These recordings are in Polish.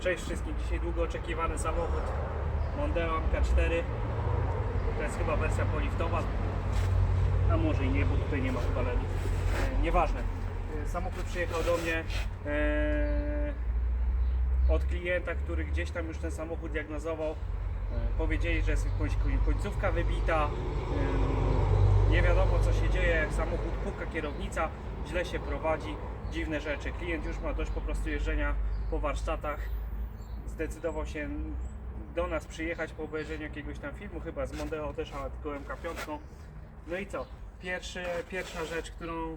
Cześć wszystkim, dzisiaj długo oczekiwany samochód Mondeo MK4 To jest chyba wersja poliftowa. A może i nie, bo tutaj nie ma chyba e, Nieważne. E, Samochód przyjechał do mnie e, od klienta, który gdzieś tam już ten samochód diagnozował. E, Powiedzieli, że jest jakąś końcówka wybita. E, Nie wiadomo co się dzieje, samochód puka kierownica Źle się prowadzi, dziwne rzeczy. Klient już ma dość po prostu jeżdżenia po warsztatach zdecydował się do nas przyjechać po obejrzeniu jakiegoś tam filmu, chyba z Mondeo też, ale tylko MK5. No i co? Pierwszy, pierwsza rzecz, którą yy,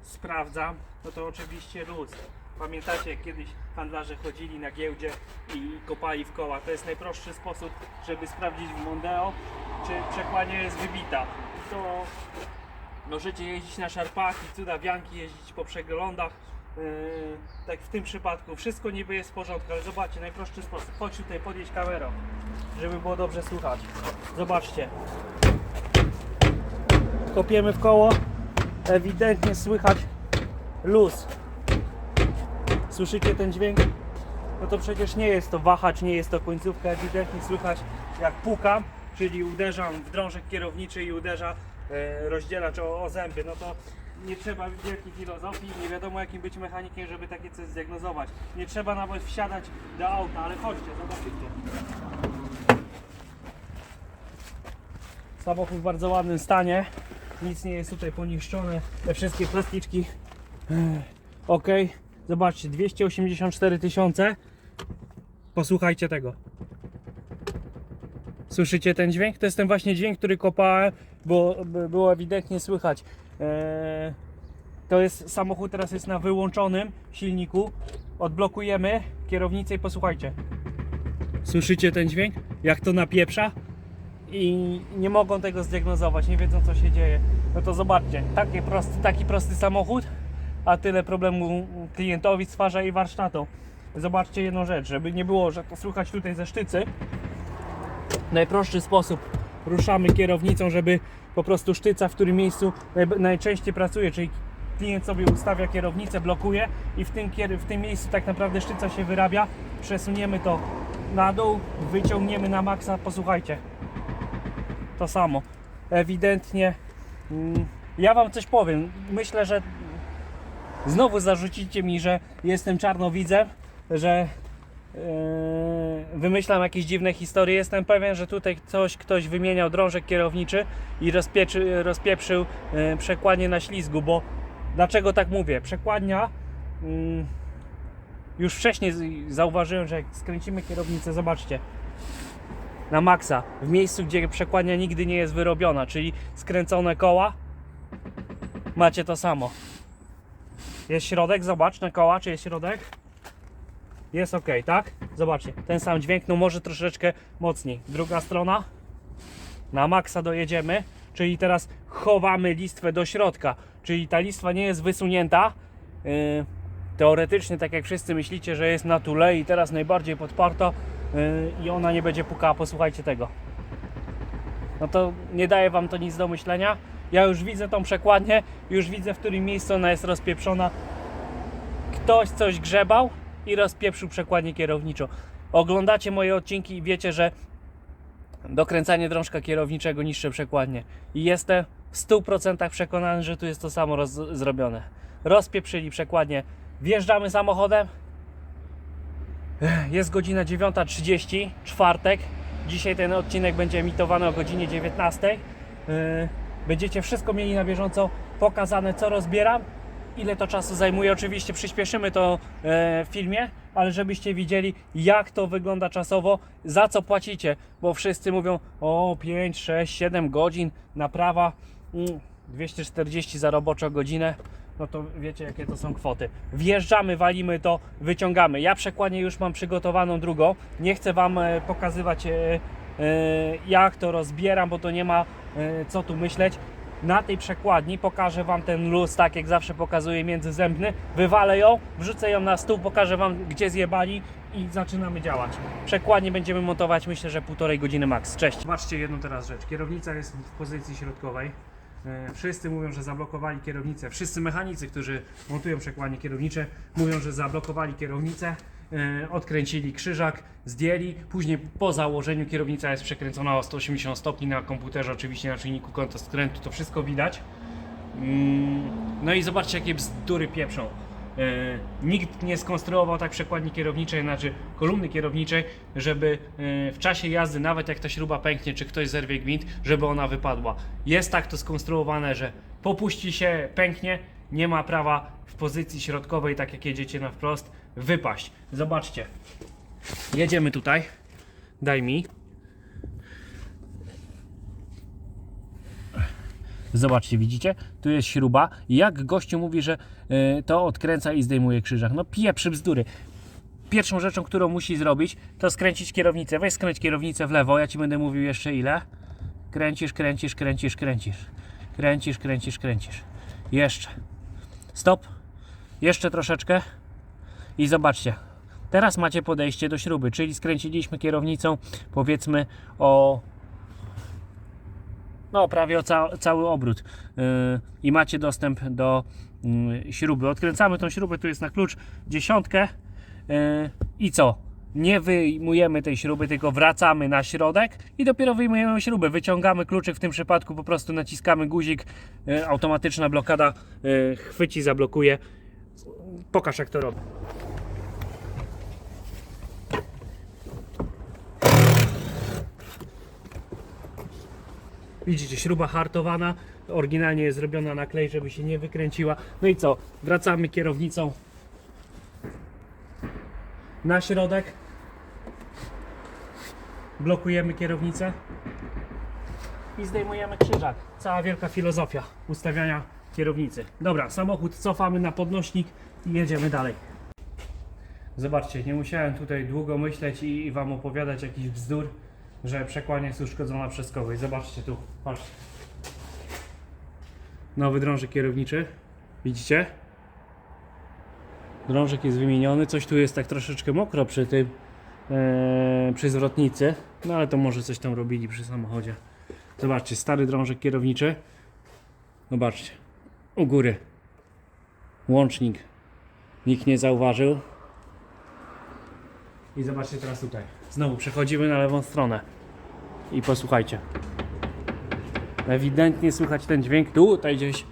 sprawdzam, no to oczywiście luz. Pamiętacie, jak kiedyś handlarze chodzili na giełdzie i kopali w koła. To jest najprostszy sposób, żeby sprawdzić w Mondeo, czy przekładnia jest wybita. To możecie jeździć na szarpach i cuda wianki, jeździć po przeglądach. Yy, tak w tym przypadku wszystko niby jest w porządku, ale zobaczcie, najprostszy sposób. Chodź tutaj, podjedź kamerą, żeby było dobrze słychać. Zobaczcie. Kopiemy w koło, ewidentnie słychać luz. Słyszycie ten dźwięk? No to przecież nie jest to wahacz, nie jest to końcówka, ewidentnie słychać jak pukam, czyli uderzam w drążek kierowniczy i uderza e, rozdzielacz o, o zęby. No to nie trzeba wielkiej filozofii, nie wiadomo jakim być mechanikiem, żeby takie coś zdiagnozować. Nie trzeba nawet wsiadać do auta, ale chodźcie, zobaczycie. Samochód w bardzo ładnym stanie. Nic nie jest tutaj poniszczone. Te wszystkie plasticzki. Ok. Zobaczcie, 284 tysiące. Posłuchajcie tego. Słyszycie ten dźwięk? To jest ten właśnie dźwięk, który kopałem, bo było ewidentnie słychać. Eee, to jest samochód teraz jest na wyłączonym silniku. Odblokujemy kierownicę i posłuchajcie. Słyszycie ten dźwięk? Jak to napieprza? I nie mogą tego zdiagnozować, nie wiedzą co się dzieje. No to zobaczcie, taki prosty, taki prosty samochód, a tyle problemu klientowi stwarza i warsztatu. Zobaczcie jedną rzecz, żeby nie było, że to słychać tutaj ze sztycy. Najprostszy sposób ruszamy kierownicą, żeby po prostu sztyca w którym miejscu naj, najczęściej pracuje, czyli klient sobie ustawia kierownicę, blokuje i w tym, w tym miejscu tak naprawdę sztyca się wyrabia. Przesuniemy to na dół, wyciągniemy na maksa, posłuchajcie. To samo. Ewidentnie. mm, Ja wam coś powiem. Myślę, że znowu zarzucicie mi, że jestem czarnowidzem, że wymyślam jakieś dziwne historie. Jestem pewien, że tutaj coś, ktoś wymieniał drążek kierowniczy i rozpieprzył yy, przekładnię na ślizgu, bo dlaczego tak mówię? Przekładnia yy, już wcześniej zauważyłem, że jak skręcimy kierownicę, zobaczcie, na maksa, w miejscu, gdzie przekładnia nigdy nie jest wyrobiona, czyli skręcone koła, macie to samo. Jest środek, zobacz na koła, czy jest środek. Jest ok, tak? Zobaczcie, ten sam dźwięk, no może troszeczkę mocniej. Druga strona. Na maksa dojedziemy, czyli teraz chowamy listwę do środka. Czyli ta listwa nie jest wysunięta. Yy, teoretycznie, tak jak wszyscy myślicie, że jest na tule i teraz najbardziej podparta yy, i ona nie będzie pukała. Posłuchajcie tego. No to nie daje Wam to nic do myślenia. Ja już widzę tą przekładnię, już widzę w którym miejscu ona jest rozpieprzona. Ktoś coś grzebał i rozpieprzył przekładnię kierowniczą. Oglądacie moje odcinki i wiecie, że dokręcanie drążka kierowniczego niszczy przekładnie. I jestem w 100% przekonany, że tu jest to samo roz- zrobione. Rozpieprzyli przekładnie. Wjeżdżamy samochodem. Jest godzina 9.30, czwartek. Dzisiaj ten odcinek będzie emitowany o godzinie 19.00. Yy, Będziecie wszystko mieli na bieżąco pokazane, co rozbieram, ile to czasu zajmuje. Oczywiście przyspieszymy to e, w filmie, ale żebyście widzieli, jak to wygląda czasowo, za co płacicie, bo wszyscy mówią o 5, 6, 7 godzin naprawa, mm, 240 za roboczą godzinę. No to wiecie, jakie to są kwoty. Wjeżdżamy, walimy to, wyciągamy. Ja przekładnie już mam przygotowaną drugą. Nie chcę Wam e, pokazywać, e, jak to rozbieram, bo to nie ma co tu myśleć. Na tej przekładni pokażę Wam ten luz, tak jak zawsze pokazuję, międzyzębny. Wywalę ją, wrzucę ją na stół, pokażę Wam, gdzie zjebali i zaczynamy działać. Przekładnie będziemy montować, myślę, że półtorej godziny max. Cześć. Zobaczcie jedną teraz rzecz. Kierownica jest w pozycji środkowej. E, Wszyscy mówią, że zablokowali kierownicę. Wszyscy mechanicy, którzy montują przekładnie kierownicze, mówią, że zablokowali kierownicę odkręcili krzyżak, zdjęli, później po założeniu kierownica jest przekręcona o 180 stopni na komputerze, oczywiście na czynniku kąta skrętu, to wszystko widać. Mm, No i zobaczcie jakie bzdury pieprzą. E, nikt nie skonstruował tak przekładni kierowniczej, znaczy kolumny kierowniczej, żeby e, w czasie jazdy, nawet jak ta śruba pęknie, czy ktoś zerwie gwint, żeby ona wypadła. Jest tak to skonstruowane, że popuści się, pęknie, nie ma prawa w pozycji środkowej, tak jak jedziecie na wprost, wypaść. Zobaczcie. Jedziemy tutaj. Daj mi. Zobaczcie, widzicie? Tu jest śruba. Jak gościu mówi, że y, to odkręca i zdejmuje krzyżak. No pieprzy bzdury. Pierwszą rzeczą, którą musi zrobić, to skręcić kierownicę. Weź skręć kierownicę w lewo, ja Ci będę mówił jeszcze ile. Kręcisz, kręcisz, kręcisz, kręcisz. Kręcisz, kręcisz, kręcisz. Jeszcze. Stop. Jeszcze troszeczkę. I zobaczcie. Teraz macie podejście do śruby, czyli skręciliśmy kierownicą powiedzmy o no prawie o ca cały obrót yy, i macie dostęp do yy, śruby. Odkręcamy tą śrubę, tu jest na klucz dziesiątkę yy, i co? Nie wyjmujemy tej śruby, tylko wracamy na środek i dopiero wyjmujemy śrubę. Wyciągamy kluczyk, w tym przypadku po prostu naciskamy guzik, yy, automatyczna blokada yy, chwyci, zablokuje. Pokaż jak to robi. Widzicie, śruba hartowana, oryginalnie jest zrobiona na klej, żeby się nie wykręciła. No i co? Wracamy kierownicą na środek. Blokujemy kierownicę i zdejmujemy krzyżak. Cała wielka filozofia ustawiania kierownicy. Dobra, samochód cofamy na podnośnik i jedziemy dalej. Zobaczcie, nie musiałem tutaj długo myśleć i, Wam opowiadać jakichś bzdur, że przekładnia jest uszkodzona przez kogoś. Zobaczcie tu, patrzcie. Nowy drążek kierowniczy, widzicie? Drążek jest wymieniony, coś tu jest tak troszeczkę mokro przy tym, e, przy zwrotnicy, no ale to może coś tam robili przy samochodzie. Zobaczcie, stary drążek kierowniczy. Zobaczcie, u góry. Łącznik. Nikt nie zauważył. I zobaczcie teraz tutaj. Znowu przechodzimy na lewą stronę. I posłuchajcie. Ewidentnie słychać ten dźwięk tutaj gdzieś.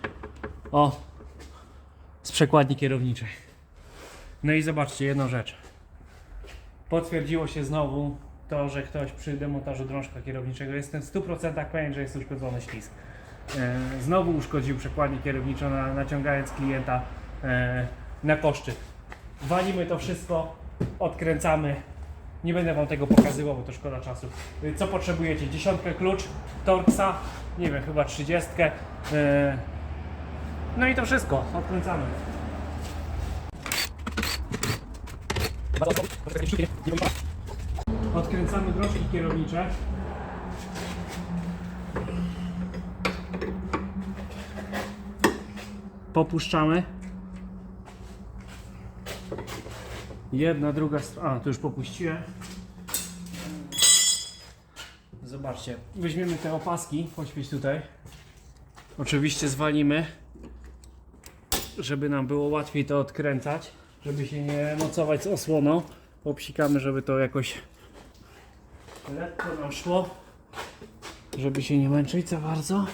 O! Z przekładni kierowniczej. No i zobaczcie jedną rzecz. Potwierdziło się znowu to, że ktoś przy demontażu drążka kierowniczego jestem w 100% pewien, że jest uszkodzony ślizg. E, znowu uszkodził przekładnię kierowniczą, na, naciągając klienta e, na koszty. Walimy to wszystko, odkręcamy. Nie będę Wam tego pokazywał, bo to szkoda czasu. Y, Co potrzebujecie? Dziesiątkę klucz, Torxa, nie wiem, chyba trzydziestkę. e, No i to wszystko, odkręcamy. Odkręcamy drążki kierownicze. Popuszczamy. Jedna, druga strona. A, to już popuściłem. Zobaczcie, weźmiemy te opaski, poświeć tutaj. Oczywiście zwalimy, żeby nam było łatwiej to odkręcać, żeby się nie mocować z osłoną. Obsikamy, żeby to jakoś lekko nam szło, żeby się nie męczyć za bardzo.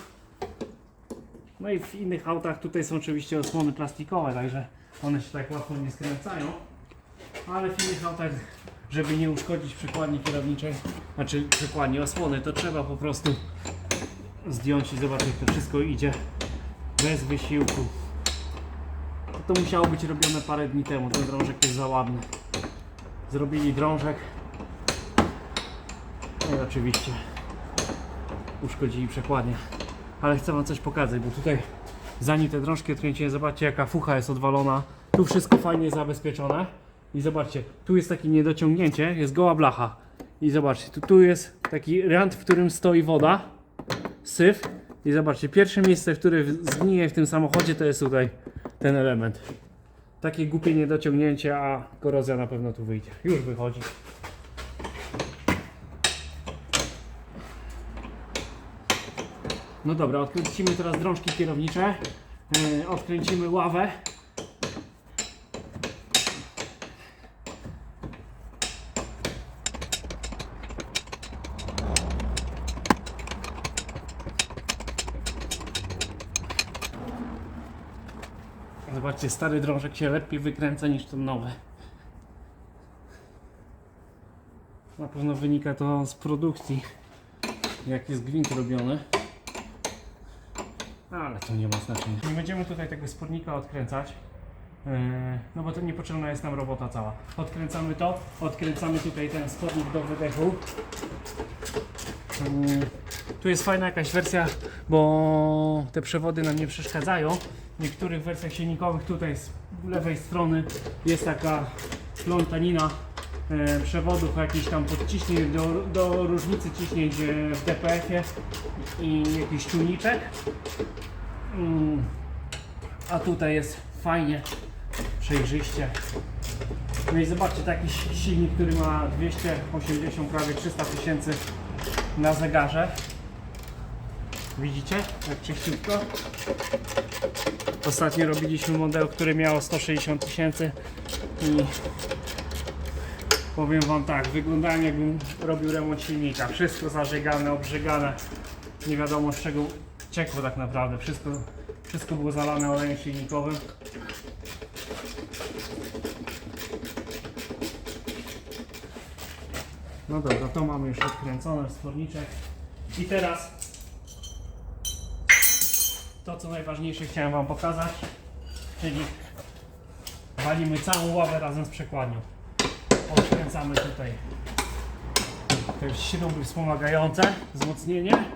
No i w innych autach tutaj są oczywiście osłony plastikowe, także one się tak łatwo nie skręcają. Ale w innych autach, żeby nie uszkodzić przekładni kierowniczej, znaczy przekładni osłony, to trzeba po prostu zdjąć i zobaczyć, jak to wszystko idzie bez wysiłku. To musiało być robione parę dni temu, ten drążek jest za ładny. Zrobili drążek. No i oczywiście uszkodzili przekładnię. Ale chcę Wam coś pokazać, bo tutaj zanim te drążki odkręciłem, zobaczcie jaka fucha jest odwalona. Tu wszystko fajnie zabezpieczone. I zobaczcie, tu jest takie niedociągnięcie, jest goła blacha. I zobaczcie, tu, tu jest taki rant, w którym stoi woda, syf. I zobaczcie, pierwsze miejsce, w które zgnije w tym samochodzie, to jest tutaj ten element. Takie głupie niedociągnięcie, a korozja na pewno tu wyjdzie. Już wychodzi. No dobra, odkręcimy teraz drążki kierownicze. Yy, odkręcimy ławę. Zobaczcie, stary drążek się lepiej wykręca niż ten nowy. Na pewno wynika to z produkcji, jak jest gwint robiony. Ale to nie ma znaczenia. Nie będziemy tutaj tego spornika odkręcać. Yy, No bo to niepotrzebna jest nam robota cała. Odkręcamy to, odkręcamy tutaj ten spornik do wydechu. Yy, Tu jest fajna jakaś wersja, bo te przewody nam nie przeszkadzają. W niektórych wersjach silnikowych tutaj z lewej strony jest taka plątanina e, przewodów, jakiś tam podciśnień do, do różnicy ciśnień e, w DPF-ie i jakiś czujniczek. Mm, A tutaj jest fajnie, przejrzyście. No i zobaczcie, taki silnik, który ma 280, prawie 300 tysięcy na zegarze. Widzicie, jak czyściutko? Ostatnio robiliśmy model, który miał 160 tysięcy i powiem Wam tak, wyglądałem jakbym robił remont silnika. Wszystko zażegane, obrzegane. Nie wiadomo z czego ciekło tak naprawdę. Wszystko, wszystko było zalane olejem silnikowym. No dobra, to mamy już odkręcone, sporniczek. I teraz to co najważniejsze chciałem Wam pokazać, czyli walimy całą ławę razem z przekładnią. Odkręcamy tutaj te śruby wspomagające, wzmocnienie.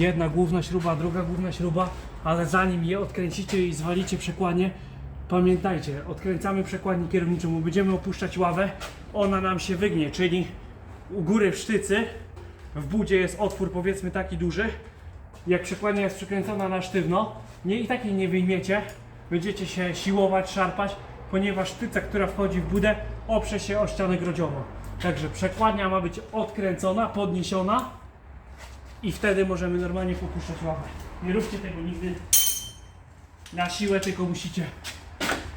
Jedna główna śruba, druga główna śruba, ale zanim je odkręcicie i zwalicie przekładnię, pamiętajcie, odkręcamy przekładnię kierowniczą, bo będziemy opuszczać ławę, ona nam się wygnie, czyli u góry w sztycy, w budzie jest otwór powiedzmy taki duży, jak przekładnia jest przykręcona na sztywno, nie i takiej nie wyjmiecie, będziecie się siłować, szarpać, ponieważ sztyca, która wchodzi w budę, oprze się o ścianę grodziową. Także przekładnia ma być odkręcona, podniesiona, i wtedy możemy normalnie popuszczać łapę. Nie róbcie tego nigdy na siłę, tylko musicie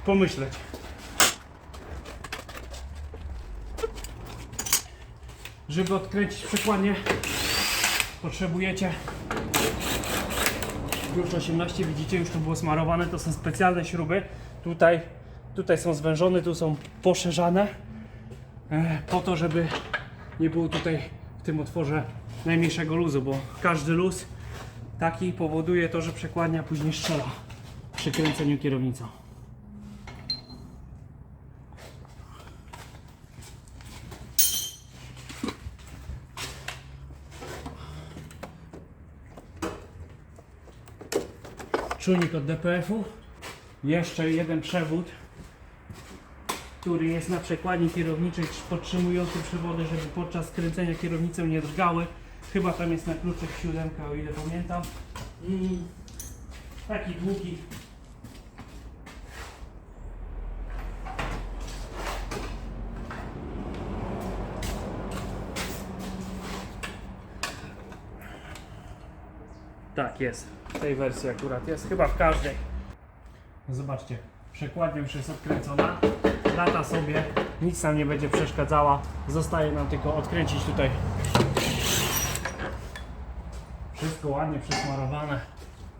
pomyśleć. Żeby odkręcić przekładnię potrzebujecie już 18, widzicie, już tu było smarowane, to są specjalne śruby. Tutaj, tutaj są zwężone, tu są poszerzane e, po to, żeby nie było tutaj w tym otworze najmniejszego luzu, bo każdy luz taki powoduje to, że przekładnia później strzela przy kręceniu kierownicą. Czujnik od DPF-u, jeszcze jeden przewód który jest na przekładni kierowniczej podtrzymujący przewody, żeby podczas kręcenia kierownicą nie drgały. Chyba tam jest na kluczek siódemka, o ile pamiętam. Mm, taki długi. Tak jest, w tej wersji akurat jest, chyba w każdej. Zobaczcie, przekładnia już jest odkręcona, lata sobie, nic nam nie będzie przeszkadzała, zostaje nam tylko odkręcić tutaj wszystko ładnie przesmarowane,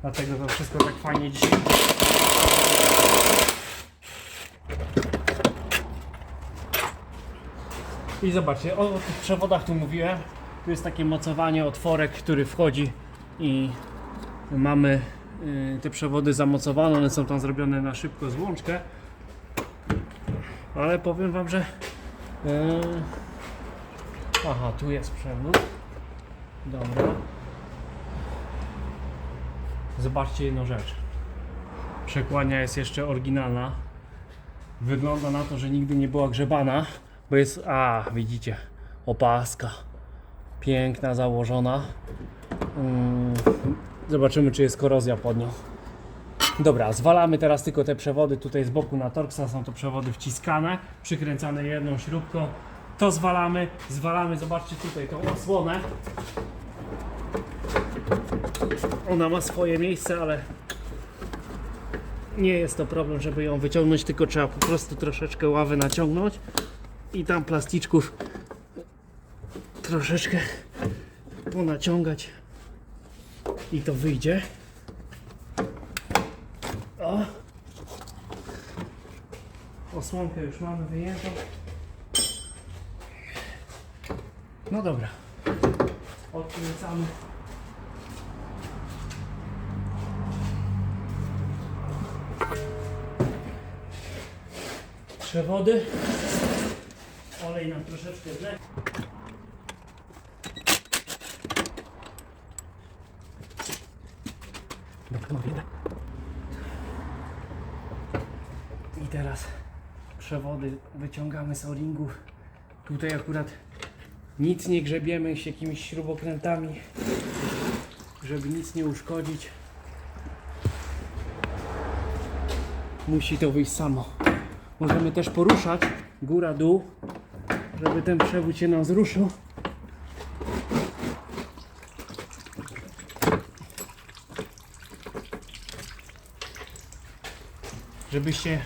dlatego to wszystko tak fajnie dzisiaj I zobaczcie, o, o tych przewodach tu mówiłem, tu jest takie mocowanie, otworek, który wchodzi i mamy y, te przewody zamocowane, one są tam zrobione na szybko złączkę. Ale powiem Wam, że. Yy... Aha, tu jest przewód. Dobra. Zobaczcie jedną rzecz. Przekładnia jest jeszcze oryginalna. Wygląda na to, że nigdy nie była grzebana, bo jest. A, widzicie, opaska. Piękna, założona. Mm, Zobaczymy, czy jest korozja pod nią. Dobra, zwalamy teraz tylko te przewody tutaj z boku na Torxa, są to przewody wciskane, przykręcane jedną śrubką. To zwalamy, zwalamy, zobaczcie tutaj tą osłonę. Ona ma swoje miejsce, ale nie jest to problem, żeby ją wyciągnąć, tylko trzeba po prostu troszeczkę ławę naciągnąć i tam plasticzków troszeczkę ponaciągać i to wyjdzie. O! Osłonkę już mamy wyjętą. No dobra. Odkręcamy. Przewody. Olej nam troszeczkę zleci. I teraz przewody wyciągamy z o-ringów. Tutaj akurat nic nie grzebiemy się jakimiś śrubokrętami, żeby nic nie uszkodzić. Musi to wyjść samo. Możemy też poruszać góra dół, żeby ten przewód się nam zruszył. Żebyście e,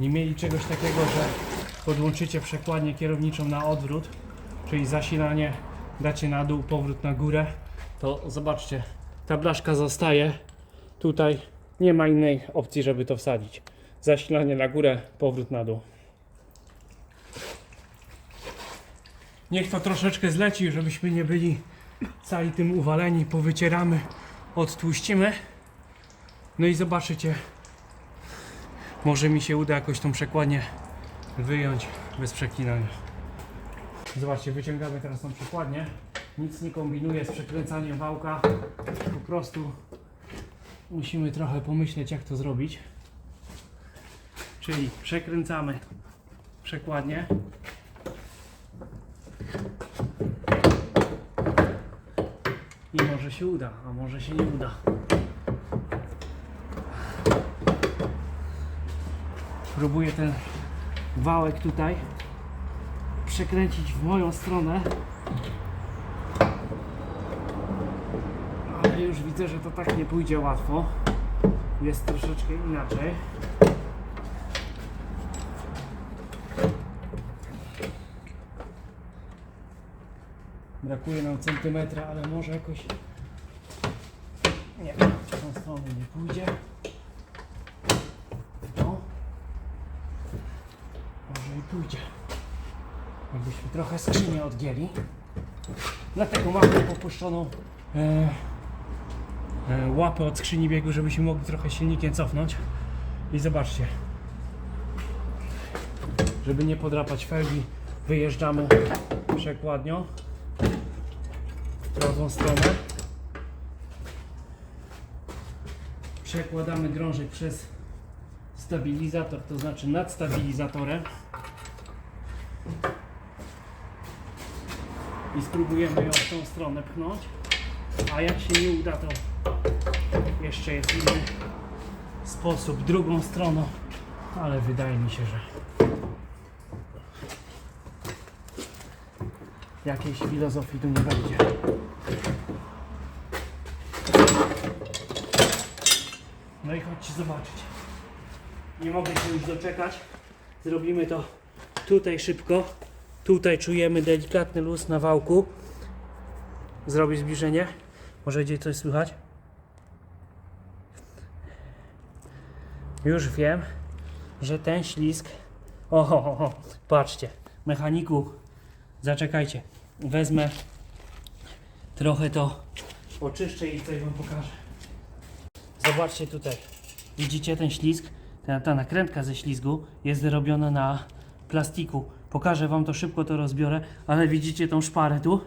nie mieli czegoś takiego, że podłączycie przekładnię kierowniczą na odwrót, czyli zasilanie dacie na dół, powrót na górę, to zobaczcie, ta blaszka zostaje tutaj, nie ma innej opcji, żeby to wsadzić. Zasilanie na górę, powrót na dół. Niech to troszeczkę zleci, żebyśmy nie byli cali tym uwaleni, powycieramy, odtłuścimy. No i zobaczycie, może mi się uda jakoś tą przekładnię wyjąć bez przeklinania. Zobaczcie, wyciągamy teraz tą przekładnię. Nic nie kombinuję z przekręcaniem wałka. Po prostu musimy trochę pomyśleć, jak to zrobić. Czyli przekręcamy przekładnię. I może się uda, a może się nie uda. Próbuję ten wałek tutaj przekręcić w moją stronę. Ale już widzę, że to tak nie pójdzie łatwo. Jest troszeczkę inaczej. Brakuje nam centymetra, ale może jakoś... Nie, w tą stronę nie pójdzie. No. Może i pójdzie. Jakbyśmy trochę skrzynię odgięli. Dlatego mamy popuszczoną e, łapę od skrzyni biegu, żebyśmy mogli trochę silnikiem cofnąć. I zobaczcie. Żeby nie podrapać felgi, wyjeżdżamy przekładnią w prawą stronę. Przekładamy drążek przez stabilizator, to znaczy nad stabilizatorem. I spróbujemy ją w tą stronę pchnąć. A jak się nie uda, to jeszcze jest inny sposób, drugą stroną. Ale wydaje mi się, że jakiejś filozofii tu nie będzie. No i chodźcie zobaczyć. Nie mogę się już doczekać. Zrobimy to tutaj szybko. Tutaj czujemy delikatny luz na wałku. Zrobię zbliżenie. Może gdzieś coś słychać? Już wiem, że ten ślisk. Oho, ho, ho. patrzcie, mechaniku, zaczekajcie. Wezmę trochę to oczyszczę i coś Wam pokażę. Zobaczcie tutaj. Widzicie ten ślizg? Ta, ta nakrętka ze ślizgu jest zrobiona na plastiku. Pokażę Wam to szybko, to rozbiorę, ale widzicie tą szparę tu?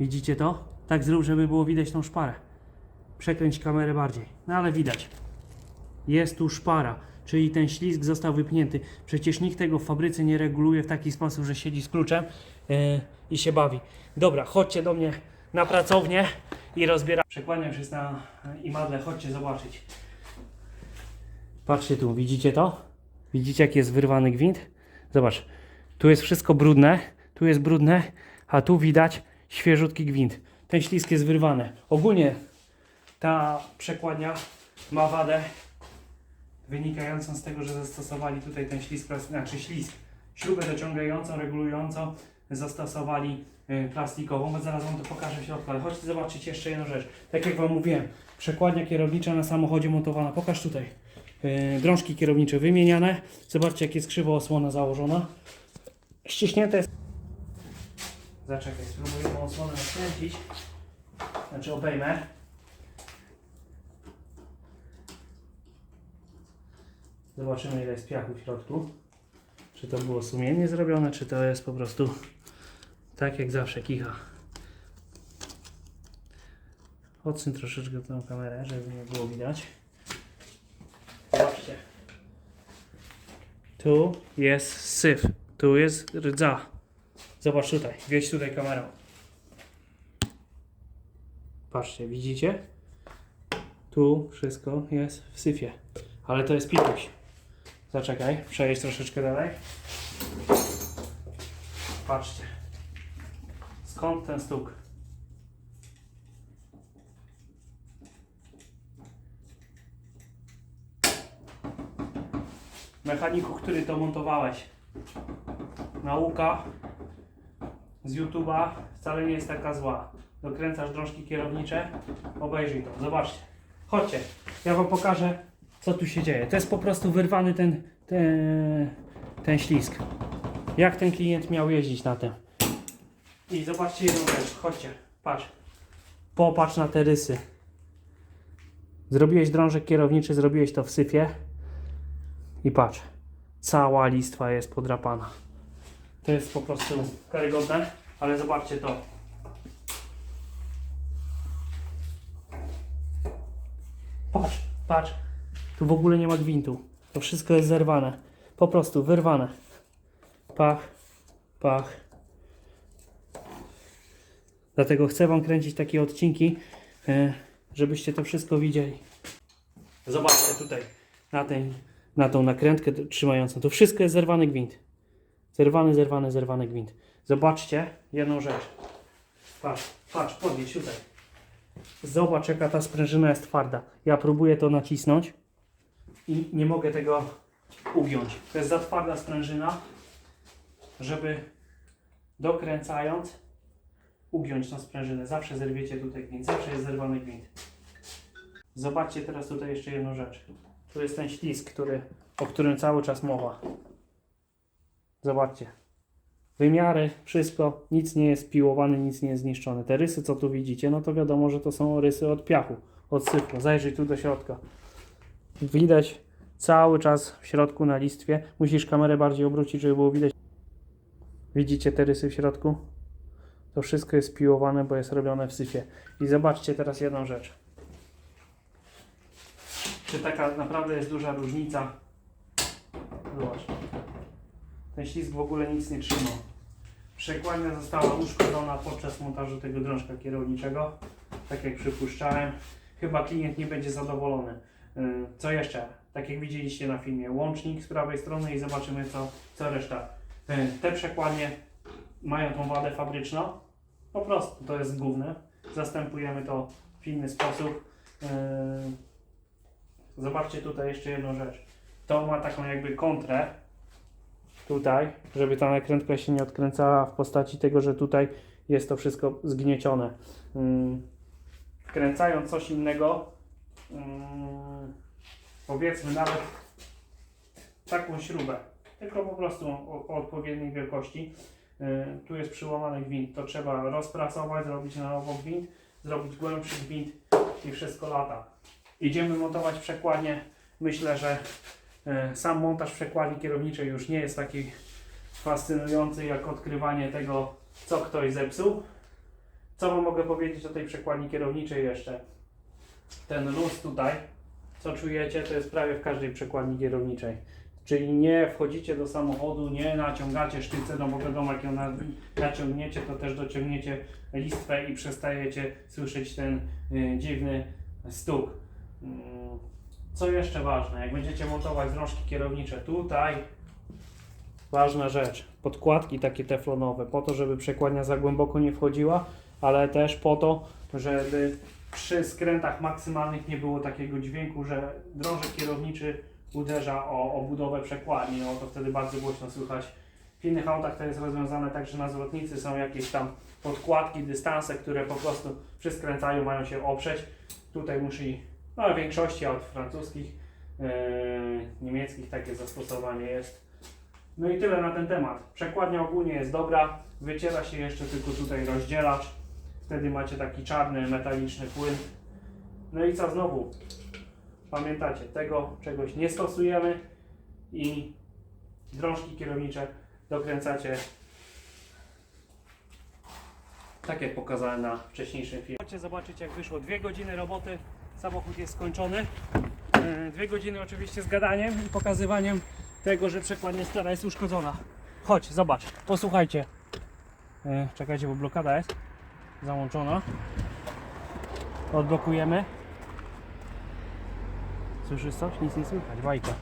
Widzicie to? Tak zrób, żeby było widać tą szparę. Przekręć kamerę bardziej. No ale widać. Jest tu szpara, czyli ten ślizg został wypnięty. Przecież nikt tego w fabryce nie reguluje w taki sposób, że siedzi z kluczem yy, i się bawi. Dobra, chodźcie do mnie na pracownię i rozbieram. Przekłaniam się na imadle, chodźcie zobaczyć. Patrzcie tu, widzicie to? Widzicie jaki jest wyrwany gwint? Zobacz, tu jest wszystko brudne, tu jest brudne, a tu widać świeżutki gwint. Ten ślisk jest wyrwany. Ogólnie Ta przekładnia ma wadę wynikającą z tego, że zastosowali tutaj ten plas- znaczy ślisk, śrubę dociągającą, regulującą, zastosowali y, plastikową, bo zaraz Wam to pokażę w środku, ale chodźcie zobaczyć jeszcze jedną rzecz. Tak jak Wam mówiłem, przekładnia kierownicza na samochodzie montowana, pokaż tutaj. Yy, drążki kierownicze wymieniane, zobaczcie jak jest krzywo osłona założona. Ściśnięte jest... Zaczekaj, spróbuję tą osłonę nakręcić, znaczy obejmę. Zobaczymy ile jest piachu w środku. Czy to było sumiennie zrobione, czy to jest po prostu tak jak zawsze kicha. Odsuń troszeczkę tę kamerę, żeby nie było widać. Zobaczcie. Tu jest syf, tu jest rdza. Zobacz tutaj, wieź tutaj kamerą. Patrzcie, widzicie? Tu wszystko jest w syfie. Ale to jest pikuś. Zaczekaj, przejdź troszeczkę dalej. Patrzcie. Skąd ten stuk? Mechaniku, który to montowałeś. Nauka z YouTube'a wcale nie jest taka zła. Dokręcasz drążki kierownicze, obejrzyj to, zobaczcie. Chodźcie, ja Wam pokażę, co tu się dzieje. To jest po prostu wyrwany ten, ten, ten ślisk. Jak ten klient miał jeździć na tym. I zobaczcie jedną rzecz, chodźcie, patrz. Popatrz na te rysy. Zrobiłeś drążek kierowniczy, zrobiłeś to w syfie. I patrz, cała listwa jest podrapana. To jest po prostu karygodne, ale zobaczcie to. Patrz, patrz. Tu w ogóle nie ma gwintu. To wszystko jest zerwane. Po prostu wyrwane. Pach, pach. Dlatego chcę Wam kręcić takie odcinki, e, żebyście to wszystko widzieli. Zobaczcie tutaj na, ten, na tą nakrętkę trzymającą. To wszystko jest zerwany gwint. Zerwany, zerwany, zerwany gwint. Zobaczcie jedną rzecz. Patrz, patrz, podnieś tutaj. Zobacz jaka ta sprężyna jest twarda. Ja próbuję to nacisnąć i nie mogę tego ugiąć. To jest za twarda sprężyna, żeby dokręcając ugiąć tą sprężynę. Zawsze zerwiecie tutaj gwint, zawsze jest zerwany gwint. Zobaczcie teraz tutaj jeszcze jedną rzecz. Tu jest ten ślisk, który, o którym cały czas mowa. Zobaczcie. Wymiary, wszystko, nic nie jest piłowane, nic nie jest zniszczone. Te rysy, co tu widzicie, no to wiadomo, że to są rysy od piachu, od syfu. Zajrzyj tu do środka. Widać cały czas w środku na listwie. Musisz kamerę bardziej obrócić, żeby było widać. Widzicie te rysy w środku? To wszystko jest piłowane, bo jest robione w syfie. I zobaczcie teraz jedną rzecz. Czy taka naprawdę jest duża różnica? Zobacz. Ten ślizg w ogóle nic nie trzymał. Przekładnia została uszkodzona podczas montażu tego drążka kierowniczego. Tak jak przypuszczałem. Chyba klient nie będzie zadowolony. Yy, Co jeszcze? Tak jak widzieliście na filmie, łącznik z prawej strony i zobaczymy co, co reszta. Yy, Te przekładnie mają tą wadę fabryczną. Po prostu to jest główne. Zastępujemy to w inny sposób. Yy, Zobaczcie tutaj jeszcze jedną rzecz. To ma taką jakby kontrę tutaj, żeby ta nakrętka się nie odkręcała w postaci tego, że tutaj jest to wszystko zgniecione. Wkręcając coś innego, mm, powiedzmy nawet taką śrubę, tylko po prostu o, o odpowiedniej wielkości. Y, Tu jest przyłamany gwint, to trzeba rozprasować, zrobić na nowo gwint, zrobić głębszy gwint i wszystko lata. Idziemy montować przekładnię. Myślę, że e, sam montaż przekładni kierowniczej już nie jest taki fascynujący jak odkrywanie tego, co ktoś zepsuł. Co Wam mogę powiedzieć o tej przekładni kierowniczej jeszcze? Ten luz tutaj, co czujecie, to jest prawie w każdej przekładni kierowniczej. Czyli nie wchodzicie do samochodu, nie naciągacie sztyce, no bo wiadomo jak ją na- naciągniecie, to też dociągniecie listwę i przestajecie słyszeć ten y, dziwny stuk. Mm, Co jeszcze ważne, jak będziecie montować drążki kierownicze tutaj, ważna rzecz, podkładki takie teflonowe, po to, żeby przekładnia za głęboko nie wchodziła, ale też po to, żeby przy skrętach maksymalnych nie było takiego dźwięku, że drążek kierowniczy uderza o, o budowę przekładni, no to wtedy bardzo głośno słychać. W innych autach to jest rozwiązane tak, że na zwrotnicy są jakieś tam podkładki, dystanse, które po prostu przyskręcają, mają się oprzeć. Tutaj musi, no w większości aut francuskich, yy, niemieckich takie zastosowanie jest. No i tyle na ten temat. Przekładnia ogólnie jest dobra, wyciera się jeszcze tylko tutaj rozdzielacz. Wtedy macie taki czarny, metaliczny płyn. No i co znowu? Pamiętacie, tego czegoś nie stosujemy i drążki kierownicze dokręcacie tak jak pokazałem na wcześniejszym filmie. Chodźcie zobaczyć jak wyszło. Dwie godziny roboty, samochód jest skończony. E, Dwie godziny oczywiście z gadaniem i pokazywaniem tego, że przekładnia stara jest uszkodzona. Chodź, zobacz, posłuchajcie. E, Czekajcie, bo blokada jest załączona. Odblokujemy. Słyszysz coś? Nic nie słychać, bajka.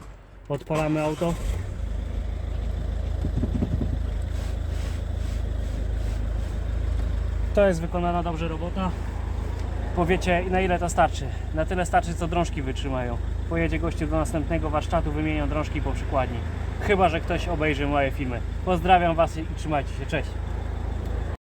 Odpalamy auto. To jest wykonana dobrze robota. Powiecie, na ile to starczy? Na tyle starczy, co drążki wytrzymają. Pojedzie gościu do następnego warsztatu, wymienią drążki po przykładni. Chyba, że ktoś obejrzy moje filmy. Pozdrawiam Was i trzymajcie się. Cześć.